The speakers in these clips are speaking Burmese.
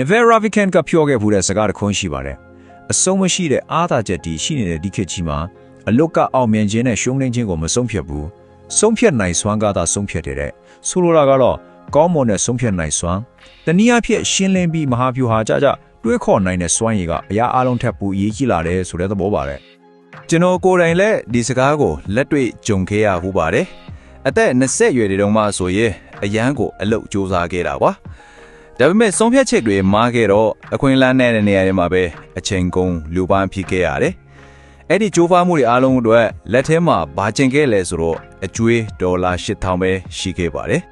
Never Ravikant ကပြောခဲ့ဘူးတဲ့စကားတစ်ခွန်းရှိပါတယ်အဆုံးမရှိတဲ့အားသာချက်တီရှိနေတဲ့ဒီခေတ်ကြီးမှာအလုတ်ကအောင်မြင်ခြင်းနဲ့ရှုံးနိမ့်ခြင်းကိုမဆုံးဖြတ်ဘူးဆုံးဖြတ်နိုင်စွမ်းကသာဆုံးဖြတ်တယ်တဲ့ဆိုလိုတာကတော့ကောင်းမွန်တဲ့ဆုံးဖြတ်နိုင်စွမ်းတနည်းအားဖြင့်ရှင်းလင်းပြီးမဟာဗျူဟာကြကြတွေးခေါ်နိုင်တဲ့စွမ်းရည်ကအရာအလုံးထက်ပိုအရေးကြီးလာတယ်ဆိုတဲ့သဘောပါတဲ့ကျွန်တော်ကိုယ်တိုင်လည်းဒီစကားကိုလက်တွေ့ကြုံခဲ့ရဟုပါတယ်အသက်20ရွယ်တွေတုန်းမှဆိုရင်အရန်ကိုအလုတ်စူးစမ်းခဲ့တာကွာ ဒါပေမဲ့ဆုံးဖြတ်ချက်တွေမှားခဲ့တော့အခွင့်အလမ်းနဲ့တဲ့နေရာတွေမှာပဲအချိန်ကုန်လူပန်းဖြစ်ခဲ့ရတယ်အဲ့ဒီကြိုးပမ်းမှုတွေအားလုံးအတွက်လက်ထဲမှာဘာကျင်ခဲ့လဲဆိုတော့အကျွေးဒေါ်လာ8000ပဲရှိခဲ့ပါတယ်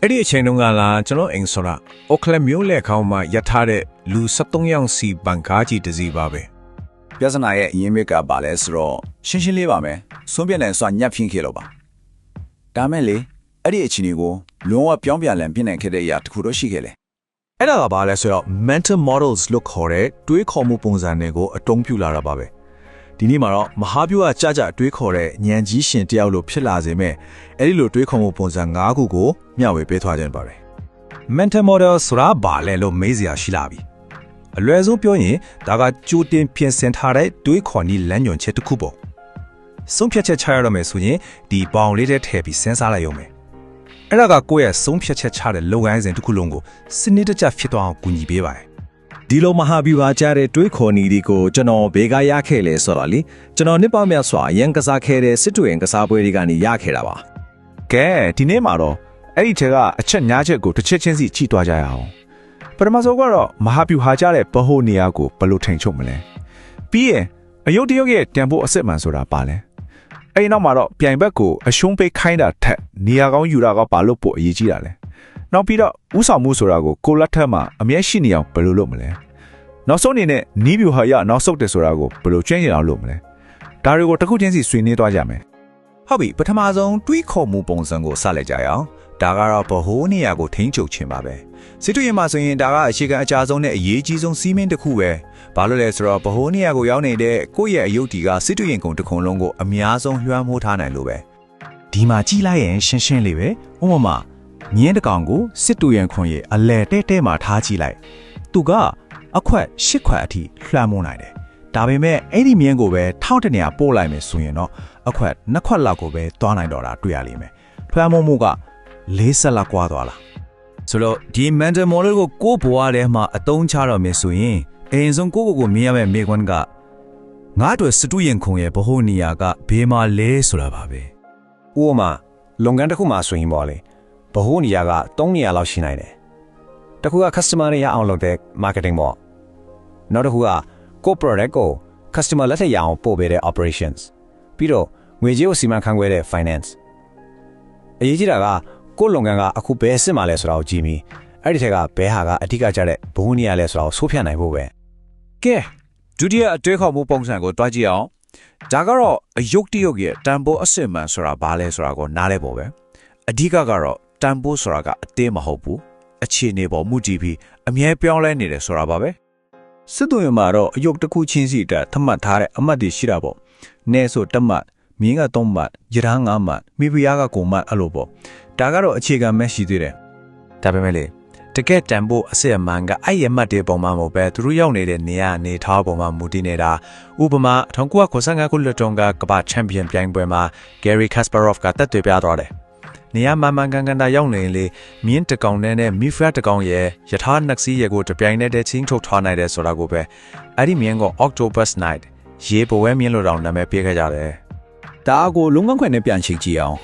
အဲ့ဒီအချိန်တုန်းကလာကျွန်တော်အိမ်ဆိုတာအိုကလန်မြို့လက်ခေါင်းမှာရထားတဲ့လူ73ယောက်စီဘန်ကားကြီးတစ်စီးပါပဲပြဿနာရဲ့အရင်းမြစ်ကပါလဲဆိုတော့ရှင်းရှင်းလေးပါမယ်ဆုံးပြက်လန်စွာညှပ်ဖြင်းခဲ့လို့ပါဒါမဲ့လေအဲ့ဒီအချိန်ကိုလုံးဝပြောင်းပြန်လန်ပြင်နိုင်ခဲ့တဲ့အရာတစ်ခုတော့ရှိခဲ့လေ အဲ့ဒါကဘာလဲဆိုတော့ mental models လို့ခေါ်တဲ့တွေးခေါ်မှုပုံစံတွေကိုအတုံးပြလာတာပါပဲဒီနေ့မှာတော့မဟာဗျူဟာကြကြတွေးခေါ်တဲ့ဉာဏ်ကြီးရှင်တယောက်လိုဖြစ်လာစေမဲ့အဲ့ဒီလိုတွေးခေါ်မှုပုံစံ၅ခုကိုမျှဝေပေးသွားခြင်းပါတယ် mental model ဆိုတာဘာလဲလို့မေးစရာရှိလာပြီအလွယ်ဆုံးပြောရင်ဒါကကြိုတင်ပြင်ဆင်ထားတဲ့တွေးခေါ်နည်းလမ်းညွှန်ချက်တစ်ခုပေါ့ဆုံးဖြတ်ချက်ချရတော့မယ်ဆိုရင်ဒီပေါင်လေးတဲ့ထည့်ပြီးစဉ်းစားလိုက်ရုံပဲ အဲ့ဒါကကိုယ့်ရဲ့ဆုံးဖြတ်ချက်ချတဲ့လုပ်ငန်းစဉ်တစ်ခုလုံးကိုစနစ်တကျဖြစ်သွားအောင်ကူညီပေးပါတယ်ဒီလိုမဟာဗျူဟာကြတဲ့တွေးခေါ်နေဒီကိုကျွန်တော်ဘေကရခဲ့လေဆိုတော့လေကျွန်တော်နှစ်ပေါင်းများစွာရန်ကစားခဲ့တဲ့စစ်တူရင်ကစားပွဲတွေကနေရခဲ့တာပါကဲဒီနေ့မှာတော့အဲ့ဒီချက်ကအချက်ညားချက်ကိုတစ်ချက်ချင်းစီကြည့်သွားကြရအောင်ပထမဆုံးကတော့မဟာဗျူဟာကြတဲ့ဗဟိုနေရာကိုဘယ်လိုထိန်ချုပ်မလဲပြီးရင်အယုတ်တရုတ်ရဲ့တန်ဖိုးအစစ်မှန်ဆိုတာပါလဲ အဲ့ဒီနောက်မှာတော့ပြိုင်ဘက်ကိုအရှုံးပေးခိုင်းတာထက်နေရာကောင်းယူတာကဘာလို့ပိုအရေးကြီးတာလဲနောက်ပြီးတော့ဥဆောင်မှုဆိုတာကိုကိုလက်ထက်မှာအမျက်ရှိနေအောင်ဘယ်လိုလုပ်မလဲနောက်ဆုံးအနေနဲ့နီးဗျူဟာရနောက်ဆုတ်တယ်ဆိုတာကိုဘယ်လိုကျွမ်းကျင်အောင်လုပ်မလဲဒါတွေကိုတစ်ခုချင်းစီဆွေးနွေးသွားကြမယ်ဟုတ်ပြီပထမဆုံးတွေးခေါ်မှုပုံစံကိုစလိုက်ကြရအောင် ဒါကတော့ဗဟိုနေရာကိုထိန်းချုပ်ခြင်းပါပဲစစ်တူရင်မှာဆိုရင်ဒါကအခြေခံအကြဆုံးနဲ့အရေးကြီးဆုံးစီးမင်းတစ်ခုပဲဘာလို့လဲဆိုတော့ဗဟိုနေရာကိုရောက်နေတဲ့ကိုယ့်ရဲ့အယုတ်တီကစစ်တူရင်ကုံတစ်ခုလုံးကိုအများဆုံးလွှမ်းမိုးထားနိုင်လို့ပဲဒီမှာကြည့်လိုက်ရင်ရှင်းရှင်းလေးပဲဥပမာမြင်းတစ်ကောင်ကိုစစ်တူရင်ခွန်ရဲ့အလဲတဲတဲမှာထားကြည့်လိုက်သူကအခွက်၈ခွက်အထိလွှမ်းမိုးနိုင်တယ်ဒါပေမဲ့အဲ့ဒီမြင်းကိုပဲထောက်တနေရပို့လိုက်မယ်ဆိုရင်တော့အခွက်နှစ်ခွက်လောက်ကိုပဲသွားနိုင်တော့တာတွေ့ရလိမ့်မယ်လွှမ်းမိုးမှုက ၄ဆက်လောက်ကွာသွားလားဆိုတော့ဒီ mental model ကိုကိုယ့်ဘဝထဲမှာအသုံးချတော့မယ်ဆိုရင်အရင်ဆုံးကိုယ့်ကိုယ်ကိုမြင်ရမယ့်မိကွန်းကငါ့အတွက်စတူရင်ခုံရဲ့ဗဟိုနေရာကဘေးမှာလဲဆိုတာပါပဲဥပမာလုပ်ငန်းတစ်ခုမှာဆိုရင်ပေါ့လေဗဟိုနေရာက3နေရာလောက်ရှိနိုင်တယ်တစ်ခုက customer တွေရအောင်လုပ်တဲ့ marketing ပေါ့နောက်တစ်ခုကကိုယ့် product ကို customer လက်ထက်ရအောင်ပို့ပေးတဲ့ operations ပြီးတော့ငွေကြေးကိုစီမံခန့်ခွဲတဲ့ finance အရေးကြီးတာက ကိုယ့်လုပ်ငန်းကအခုဘယ်အစ်စ်မှလဲဆိုတာကိုကြည့်ပြီးအဲ့ဒီထက်ကဘယ်ဟာကအဓိကကျတဲ့ဘဝနေရာလဲဆိုတာကိုဆိုးဖြတ်နိုင်ဖို့ပဲကဲဒုတိယအတွေးခေါ်မှုပုံစံကိုတွားကြည့်အောင်ဒါကတော့အယုတ်တရုတ်ရဲ့တန်ဖိုးအစစ်မှန်ဆိုတာဘာလဲဆိုတာကိုနားလဲပေါ့ပဲအဓိကကတော့တန်ဖိုးဆိုတာကအတင်းမဟုတ်ဘူးအခြေအနေပေါ်မူတည်ပြီးအမြဲပြောင်းလဲနေတယ်ဆိုတာပါပဲစစ်တူရင်မှာတော့အယုတ်တစ်ခုချင်းစီအတွက်သတ်မှတ်ထားတဲ့အမှတ်တွေရှိတာပေါ့နဲဆိုတစ်မှတ် မြင်းက3မှတ်ရထား9မှတ်မိဖုရားက9မှတ်အဲ့လိုပေါ့ဒါကတော့အခြေခံမဲ့ရှိသေးတယ်ဒါပေမဲ့လေတကယ်တန်ဖို့အစစ်အမှန်ကအဲ့ရမှတ်တဲ့ပုံမှန်မဟုတ်ပဲသူတို့ရောက်နေတဲ့နေရာနေထားပုံမှန်မူတည်နေတာဥပမာ1995ခုနှစ်တုန်းကကမ္ဘာချန်ပီယံပြိုင်ပွဲမှာ Gary Kasparov ကတက်သွေပြသွားတယ်နေရာမှန်မှန်ကန်ကန်သာရောက်နေရင်လေမြင်းတကောင်နဲ့နဲ့မီဖရတကောင်ရဲ့ယထာနှက်စီးရဲ့ကိုတပြိုင်နက်တည်းချင်းထုတ်ထားနိုင်တယ်ဆိုတာကိုပဲအဲ့ဒီမြင်းက Octopus Night ရေပွဲမြင်းလို့တောင်နာမည်ပေးခဲ့ကြတယ် ဒါအကိုလုံးဝခွင့်နဲ့ပြန်ချိတ်ကြည့်အောင်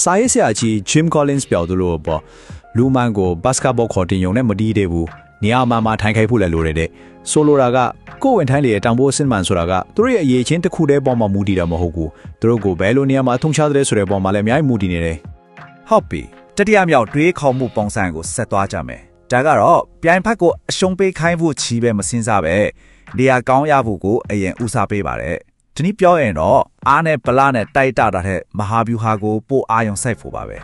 စာရေးဆရာကြီး Jim Collins ပြောသူလို့ပေါ့လူမန်ကိုဘတ်စကတ်ဘောခေါ်တင်ယုံနဲ့မတီးသေးဘူးနေရာမှာမှာထိုင်ခိုက်ဖို့လည်းလိုတယ်တဲ့ဆိုလိုတာကကိုယ်ဝင်ထိုင်းလေတောင်ပိုးအစင်မန်ဆိုတာကသူတို့ရဲ့အရေးချင်းတစ်ခုတည်းပေါ်မှာမူတည်တာမဟုတ်ဘူးသူတို့ကိုဘယ်လိုနေရာမှာအထုံချတဲ့ဆိုတဲ့ပေါ်မှာလည်းအများကြီးမူတည်နေတယ်ဟုတ်ပြီတတိယမြောက်တွေးခေါ်မှုပုံစံကိုဆက်သွားကြမယ်ဒါကတော့ပြိုင်ဖက်ကိုအရှုံးပေးခိုင်းဖို့ချီးပဲမစင်းစားပဲနေရာကောင်းရဖို့ကိုအရင်ဦးစားပေးပါတယ် ဒီနည်းပြောရင်တော့အားနဲ့ဗလာနဲ့တိုက်တာတဲ့မဟာဗျူဟာကိုပို့အာယုံစိုက်ဖို့ပါပဲ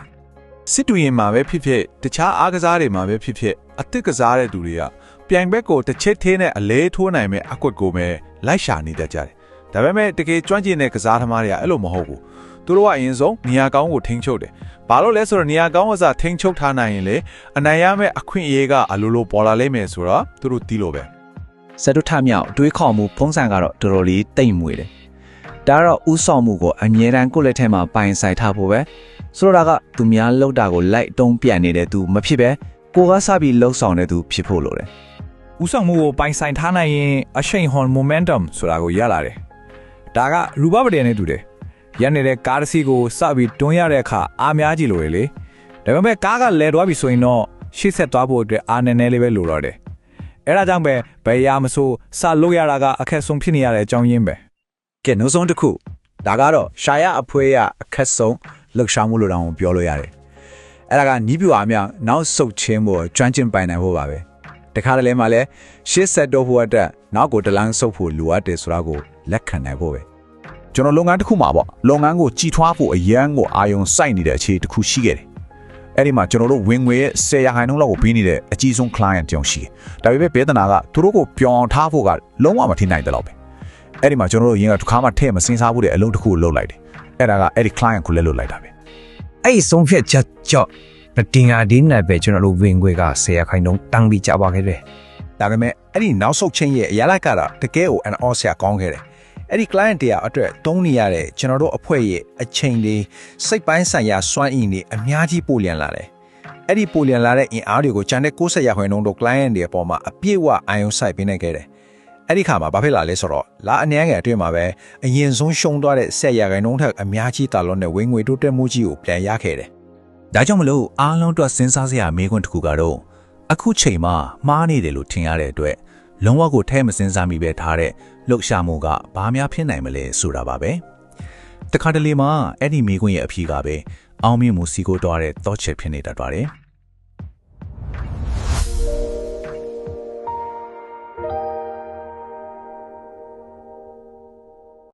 စစ်တူရင်မှာပဲဖြစ်ဖြစ်တခြားအားကစားတွေမှာပဲဖြစ်ဖြစ်အသစ်ကစားတဲ့သူတွေကပြိုင်ဘက်ကိုတစ်ချက်သေးနဲ့အလဲထိုးနိုင်မဲ့အကွက်ကိုပဲလိုက်ရှာနေတတ်ကြတယ်ဒါပေမဲ့တကယ်ကျွမ်းကျင်တဲ့ကစားသမားတွေကအဲ့လိုမဟုတ်ဘူးသူတို့ကအရင်ဆုံးနေရာကောင်းကိုထိန်းချုပ်တယ်ဘာလို့လဲဆိုတော့နေရာကောင်းကစားထိန်းချုပ်ထားနိုင်ရင်လေအနိုင်ရမယ့်အခွင့်အရေးကအလိုလိုပေါ်လာလိမ့်မယ်ဆိုတော့သူတို့တီးလို့ပဲစတုထမြောက်တွေးခေါ်မှုဖုံးစံကတော့တော်တော်လေးတိတ်မွေတယ် ဒါကတော့ဥဆောင်မှုကိုအမြဲတမ်းကိုယ့်လက်ထဲမှာပိုင်ဆိုင်ထားဖို့ပဲဆိုတော့ဒါကသူများလောက်တာကိုလိုက်တုံးပြန်နေတဲ့သူမဖြစ်ပဲကိုကစပြီးလှုပ်ဆောင်တဲ့သူဖြစ်ဖို့လိုတယ်ဥဆောင်မှုကိုပိုင်ဆိုင်ထားနိုင်ရင်အရှိန်ဟွန် momentum ဆိုတာကိုရလာတယ်။ဒါကရူပပဒေနဲ့တူတယ်။ရနေတဲ့ကားတစ်စီးကိုစပြီးတွန်းရတဲ့အခါအားများကြည့်လို့ရလေ။ဒါပေမဲ့ကားကလဲသွားပြီဆိုရင်တော့ရှေ့ဆက်သွားဖို့အတွက်အားနည်းနည်းလေးပဲလိုတော့တယ်။အဲဒါကြောင့်ပဲဘယ်ရမဆိုစလို့ရတာကအခက်ဆုံးဖြစ်နေရတဲ့အကြောင်းရင်းပဲ ကဲနောက်ဆုံးတစ်ခုဒါကတော့ရှာရအဖွဲရအခက်ဆုံးလှုပ်ရှားမှုလို့တောင်ပြောလို့ရတယ်အဲ့ဒါကနီးပြူအားများနောက်ဆုတ်ချင်းဖို့ကျွမ်းကျင်ပိုင်နိုင်ဖို့ပါပဲတခါတလေမှလည်းရှေ့ဆက်တော့ဖို့အတွက်နောက်ကိုတလန်းဆုပ်ဖို့လိုအပ်တယ်ဆိုတာကိုလက်ခံနိုင်ဖို့ပဲကျွန်တော်လုပ်ငန်းတစ်ခုမှာပေါ့လုပ်ငန်းကိုကြီးထွားဖို့အရန်ကိုအာယုံစိုက်နေတဲ့အခြေတစ်ခုရှိခဲ့တယ်အဲ့ဒီမှာကျွန်တော်တို့ဝင်ငွေရဲ့10ရာခိုင်နှုန်းလောက်ကိုပေးနေတဲ့အကြီးဆုံး client တယောက်ရှိတယ်ဒါပေမဲ့ဘေးဒနာကသူတို့ကိုပြောင်းအောင်ထားဖို့ကလုံးဝမထိနိုင်တဲ့လောက်ပဲ အဲ့ဒီမှာကျွန်တော်တို့ရင်းကတစ်ခါမှထည့်မစင်းစားဘူးတဲ့အလုပ်တစ်ခုကိုလုပ်လိုက်တယ်အဲ့ဒါကအဲ့ဒီ client ကိုလည်းလုပ်လိုက်တာပဲအဲ့ဒီဆုံးဖြတ်ချက်ကြောင့်တင်ငါဒီနဲ့ပဲကျွန်တော်တို့ဝင်ခွေက10ရခိုင်နှုန်းတန်းပြီးကြပါခဲ့တယ်ဒါပေမဲ့အဲ့ဒီနောက်ဆုတ်ချင်းရဲ့အရာလိုက်ကတော့တကယ်ကိုအန်အောဆရာကောင်းခဲ့တယ်အဲ့ဒီ client တရားအတွက်တုံးနေရတဲ့ကျွန်တော်တို့အဖွဲ့ရဲ့အချိန်လေးစိတ်ပိုင်းဆိုင်ရာစွမ်းအင်တွေအများကြီးပိုလျံလာတယ်အဲ့ဒီပိုလျံလာတဲ့အင်အားတွေကိုဂျန်တဲ့60ရာခိုင်နှုန်းတို့ client တွေအပေါ်မှာအပြည့်အဝအာရုံစိုက်ပေးနေခဲ့တယ် အဲ့ဒီခါမှာဘာဖြစ်လာလဲဆိုတော့လာအနည်းငယ်အတွင်းမှာပဲအရင်ဆုံးရှုံးသွားတဲ့ဆက်ရာခိုင်နှုန်းထက်အများကြီးတာလွန်တဲ့ဝင်ငွေတိုးတက်မှုကြီးကိုပြန်ရခဲ့တယ်ဒါကြောင့်မလို့အားလုံးအတွက်စဉ်းစားစရာမေးခွန်းတစ်ခုကတော့အခုချိန်မှာမှားနေတယ်လို့ထင်ရတဲ့အတွက်လုံးဝကိုထဲမစဉ်းစားမိပဲထားတဲ့လှုပ်ရှားမှုကဘာများဖြစ်နိုင်မလဲဆိုတာပါပဲတခါတလေမှာအဲ့ဒီမေးခွန်းရဲ့အဖြေကပဲအောင်မြင်မှုစီကိုတွားတဲ့သော့ချက်ဖြစ်နေတတ်ပါတယ်